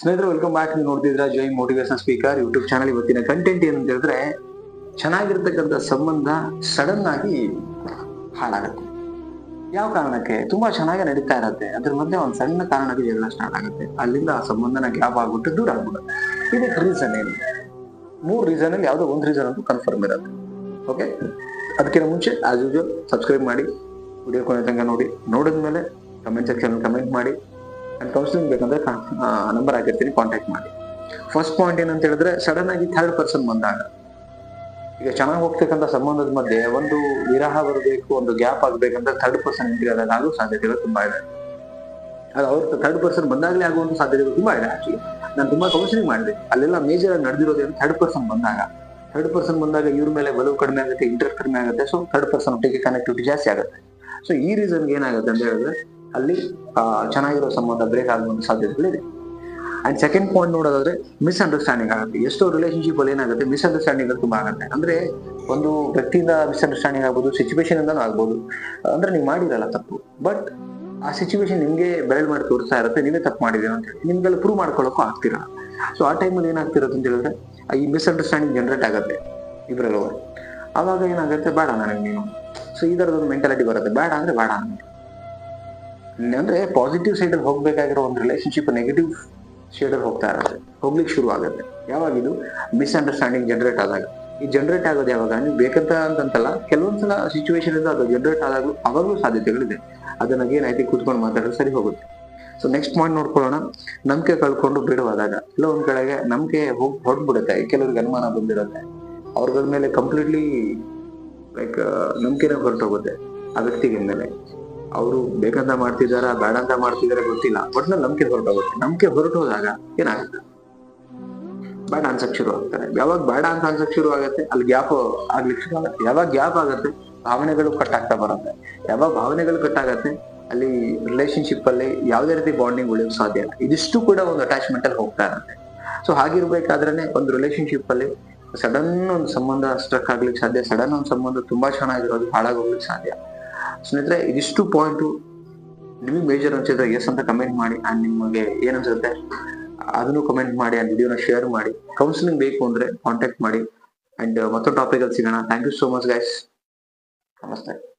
ಸ್ನೇಹಿತರೆ welcome back ನೀವು ನೋಡ್ತಿದ್ರ Jai motivation speaker YouTube channel ಇವತ್ತಿನ ಕಂಟೆಂಟ್ ಏನಂತ ಹೇಳಿದ್ರೆ, ಚೆನ್ನಾಗಿರ್ತಕ್ಕಂಥ ಸಂಬಂಧ ಸಡನ್ ಆಗಿ ಹಾಳಾಗುತ್ತೆ. ಯಾವ ಕಾರಣಕ್ಕೆ? ತುಂಬಾ ಚೆನ್ನಾಗಿ ನಡೀತಾ ಇರತ್ತೆ. ಅದ್ರ ಮಧ್ಯೆ ಒಂದು ಸಣ್ಣ ಕಾರಣಕ್ಕೆ ಜಗಳ ಸ್ಟಾರ್ಟ್ ಆಗುತ್ತೆ. ಅಲ್ಲಿಂದ ಆ ಸಂಬಂಧನ ಗ್ಯಾಪ್ ಆಗ್ಬಿಟ್ಟು ದೂರ ಆಗ್ಬಿಡುತ್ತೆ. ಇದಕ್ಕೆ ರೀಸನ್ ಏನು? ಮೂರು ರೀಸನ್ ಅಲ್ಲಿ ಯಾವುದೋ ಒಂದು ರೀಸನ್ ಅಂತೂ ಕನ್ಫರ್ಮ್ ಇರುತ್ತೆ. ಓಕೆ ಅದಕ್ಕಿಂತ ಮುಂಚೆ ಆಸ್ ಯೂಶುವಲ್ ಸಬ್ಸ್ಕ್ರೈಬ್ ಮಾಡಿ. ವಿಡಿಯೋ ಕೊನೆ ತನಕ ನೋಡಿ. ನೋಡಿದ್ಮೇಲೆ ಕಮೆಂಟ್ ಸೆಕ್ಷನ್ ಕಮೆಂಟ್ ಮಾಡಿ. ಅಂಡ್ ಕೌನ್ಸಿಲಿಂಗ್ ಬೇಕಂದ್ರೆ ನಂಬರ್ ಆಗಿರ್ತೀನಿ ಕಾಂಟ್ಯಾಕ್ಟ್ ಮಾಡಿ. ಫಸ್ಟ್ ಪಾಯಿಂಟ್ ಏನಂತ ಹೇಳಿದ್ರೆ ಸಡನ್ ಆಗಿ ಥರ್ಡ್ ಪರ್ಸನ್ ಬಂದಾಗ, ಈಗ ಚೆನ್ನಾಗಿ ಹೋಗ್ತಕ್ಕಂಥ ಸಂಬಂಧದ ಮಧ್ಯೆ ಒಂದು ವಿರಹ ಬರಬೇಕು, ಒಂದು ಗ್ಯಾಪ್ ಆಗಬೇಕಂದ್ರೆ ಥರ್ಡ್ ಪರ್ಸನ್ ಎಂಟ್ರಿ ಆದಾಗ ಆಗೋ ಸಾಧ್ಯತೆಗಳು ತುಂಬಾ ಇದೆ. ಅದು ಅವ್ರ ಥರ್ಡ್ ಪರ್ಸನ್ ಬಂದಾಗಲೇ ಆಗುವಂತ ಸಾಧ್ಯತೆಗಳು ತುಂಬಾ ಇದೆ ಆಕ್ಚುಲಿ ನಾನು ತುಂಬಾ ಕೌನ್ಸಿಲಿಂಗ್ ಮಾಡಿದೆ. ಅಲ್ಲೆಲ್ಲ ಮೇಜರ್ ಆಗಿ ನಡೆದಿರೋದೇನು ಥರ್ಡ್ ಪರ್ಸನ್ ಬಂದಾಗ. ಥರ್ಡ್ ಪರ್ಸನ್ ಬಂದಾಗ ಇವ್ರ ಮೇಲೆ ಬಲವು ಕಡಿಮೆ ಆಗುತ್ತೆ ಇಂಟ್ರೆಸ್ಟ್ ಕಡಿಮೆ ಆಗುತ್ತೆ ಸೊ ಥರ್ಡ್ ಪರ್ಸನ್ ಒಟ್ಟಿಗೆ ಕನೆಕ್ಟಿವಿಟಿ ಜಾಸ್ತಿ ಆಗುತ್ತೆ. ಸೊ ಈ ರೀಸನ್ಗೆ ಏನಾಗುತ್ತೆ ಅಂತ ಹೇಳಿದ್ರೆ ಅಲ್ಲಿ ಚೆನ್ನಾಗಿರೋ ಸಂಬಂಧ ಬ್ರೇಕ್ ಆಗುವಂತ ಸಾಧ್ಯತೆಗಳಿದೆ. ಅಂಡ್ ಸೆಕೆಂಡ್ ಪಾಯಿಂಟ್ ನೋಡೋದಾದ್ರೆ ಮಿಸ್ಅಂಡರ್ಸ್ಟ್ಯಾಂಡಿಂಗ್ ಆಗುತ್ತೆ. ಎಷ್ಟೋ ರಿಲೇಶನ್ಶಿಪ್ ಅಲ್ಲಿ ಏನಾಗುತ್ತೆ ಮಿಸ್ಅಂಡರ್ಸ್ಟ್ಯಾಂಡಿಂಗ್ ತುಂಬಾ ಆಗುತ್ತೆ. ಅಂದ್ರೆ ಒಂದು ವ್ಯಕ್ತಿಯಿಂದ ಮಿಸ್ಅಂಡರ್ಸ್ಟ್ಯಾಂಡಿಂಗ್ ಆಗ್ಬೋದು ಸಿಚುವೇಶನ್ ಇಂದ ಆಗ್ಬೋದು. ಅಂದ್ರೆ ನೀವು ಮಾಡಿರಲ್ಲ ತಪ್ಪು. ಬಟ್ ಆ ಸಿಚುವೇಶನ್ ನಿಮ್ಗೆ ಬೆರಳು ಮಾಡಿ ತೋರಿಸ್ತಾ ಇರುತ್ತೆ, ನೀವೇ ತಪ್ಪು ಮಾಡಿದೀರ ಅಂತ ಹೇಳಿ. ನಿಮ್ಗೆಲ್ಲ ಪ್ರೂವ್ ಮಾಡ್ಕೊಳ್ಳೋಕ್ಕೂ ಆಗ್ತಿರ ಸೊ ಆ ಟೈಮಲ್ಲಿ ಏನಾಗ್ತಿರುತ್ತೆ ಅಂತ ಹೇಳಿದ್ರೆ, ಈ ಮಿಸ್ಅಂಡರ್ಸ್ಟ್ಯಾಂಡಿಂಗ್ ಜನರೇಟ್ ಆಗುತ್ತೆ ಇಬ್ಬರಲ್ಲೂ ಅವಾಗ ಏನಾಗುತ್ತೆ, ಬೇಡ ನನಗೆ ನೀನು. ಸೊ ಈ ಥರದೊಂದು ಮೆಂಟಾಲಿಟಿ ಬರುತ್ತೆ. ಬೇಡ ಅಂದ್ರೆ ಬೇಡ ಅಂತ. ಅಂದ್ರೆ ಪಾಸಿಟಿವ್ ಸೈಡ್ ಅಲ್ಲಿ ಹೋಗ್ಬೇಕಾಗಿರೋ ಒಂದು ರಿಲೇಶನ್ಶಿಪ್ ನೆಗೆಟಿವ್ ಶೇಡ್ ಅಲ್ಲಿ ಹೋಗ್ತಾ ಇರುತ್ತೆ. ಹೋಗ್ಲಿಕ್ಕೆ ಶುರು ಆಗುತ್ತೆ. ಯಾವಾಗ ಇದು? ಮಿಸ್ಅಂಡರ್ಸ್ಟ್ಯಾಂಡಿಂಗ್ ಜನರೇಟ್ ಆದಾಗ. ಈ ಜನರೇಟ್ ಆಗೋದು ಯಾವಾಗ? ನೀವು ಬೇಕಂತ ಅಂತಂತಲ್ಲ ಕೆಲವೊಂದ್ಸಲ ಸಿಚುವೇಶನ್ ಇಂದ ಅದು ಜನರೇಟ್ ಆದಾಗಲೂ ಅವಾಗಲೂ ಸಾಧ್ಯತೆಗಳಿದೆ. ಅದನ್ನ ಏನಾಯ್ತು ಕೂತ್ಕೊಂಡು ಮಾತಾಡೋದು ಸರಿ ಹೋಗುತ್ತೆ. ಸೊ ನೆಕ್ಸ್ಟ್ ಪಾಯಿಂಟ್ ನೋಡ್ಕೊಳ್ಳೋಣ. ನಂಬಿಕೆ ಕಳ್ಕೊಂಡು ಬಿಡುವಾದಾಗ. ಇಲ್ಲ ಒಂದ್ ಕಡೆಗೆ ನಂಬಿಕೆ ಹೋಗಿ ಹೊಡ್ಬಿಡುತ್ತೆ ಕೆಲವ್ರಿಗೆ ಅನುಮಾನ ಬಂದಿರುತ್ತೆ. ಅವ್ರಗಳ ಮೇಲೆ ಕಂಪ್ಲೀಟ್ಲಿ ಲೈಕ್ ನಂಬಿಕೆನೇ ಹೊರಟೋಗುತ್ತೆ ಆ ವ್ಯಕ್ತಿಗೆ ಮೇಲೆ. ಅವರು ಬೇಕಂತ ಮಾಡ್ತಿದಾರ ಬೇಡ ಅಂತ ಮಾಡ್ತಿದಾರ ಗೊತ್ತಿಲ್ಲ. ಒಟ್ನಲ್ಲಿ ನಂಬಿಕೆ ಹೊರಟೋಗುತ್ತೆ. ನಂಬಿಕೆ ಹೊರಟೋದಾಗ ಏನಾಗುತ್ತೆ? ಬೇಡ ಅನ್ಸಕ್ ಶುರು ಆಗ್ತಾರೆ ಯಾವಾಗ ಬೇಡ ಅಂತ ಅನ್ಸಕ್ ಶುರು ಆಗುತ್ತೆ ಅಲ್ಲಿ ಗ್ಯಾಪ್ ಆಗ್ಲಿಕ್ಕೆ ಶುರು ಆಗುತ್ತೆ ಯಾವಾಗ ಗ್ಯಾಪ್ ಆಗುತ್ತೆ? ಭಾವನೆಗಳು ಕಟ್ ಆಗ್ತಾ ಬರುತ್ತೆ. ಯಾವಾಗ ಭಾವನೆಗಳು ಕಟ್ ಆಗತ್ತೆ? ಅಲ್ಲಿ ರಿಲೇಶನ್ಶಿಪ್ ಅಲ್ಲಿ ಯಾವುದೇ ರೀತಿ ಬಾಂಡಿಂಗ್ ಉಳಿಯೋ ಸಾಧ್ಯ ಇಲ್ಲ. ಇದಿಷ್ಟು ಕೂಡ ಒಂದು ಅಟ್ಯಾಚ್ಮೆಂಟ್ ಅಲ್ಲಿ ಹೋಗ್ತಾ ಇರುತ್ತೆ. ಸೊ ಹಾಗಿರ್ಬೇಕಾದ್ರೆ ಒಂದು ರಿಲೇಶನ್ಶಿಪ್ ಅಲ್ಲಿ ಸಡನ್ ಒಂದು ಸಂಬಂಧ ಸ್ಟ್ರಕ್ ಆಗ್ಲಿಕ್ಕೆ ಸಾಧ್ಯ ಸಡನ್ ಒಂದು ಸಂಬಂಧ ತುಂಬಾ ಚೆನ್ನಾಗಿರೋದು, ಹಾಳಾಗೋಗ್ಲಿಕ್ಕೆ ಸಾಧ್ಯ. ಸ್ನೇಹಿತರೆ, ಇದಿಷ್ಟು ಪಾಯಿಂಟು ನಿಮಗೆ ಮೇಜರ್ ಅನ್ಸಿದ್ರೆ ಎಸ್ ಅಂತ ಕಮೆಂಟ್ ಮಾಡಿ ಅಂಡ್ ನಿಮಗೆ ಏನ್ ಅನ್ಸುತ್ತೆ ಅದನ್ನು ಕಮೆಂಟ್ ಮಾಡಿ ಆ ವಿಡಿಯೋನ ಶೇರ್ ಮಾಡಿ. ಕೌನ್ಸಿಲಿಂಗ್ ಬೇಕು ಅಂದ್ರೆ ಕಾಂಟ್ಯಾಕ್ಟ್ ಮಾಡಿ. ಅಂಡ್ ಮತ್ತೊಂದು ಟಾಪಿಕ್ ಅಲ್ಲಿ ಸಿಗೋಣ. Thank you so much guys ನಮಸ್ತೆ.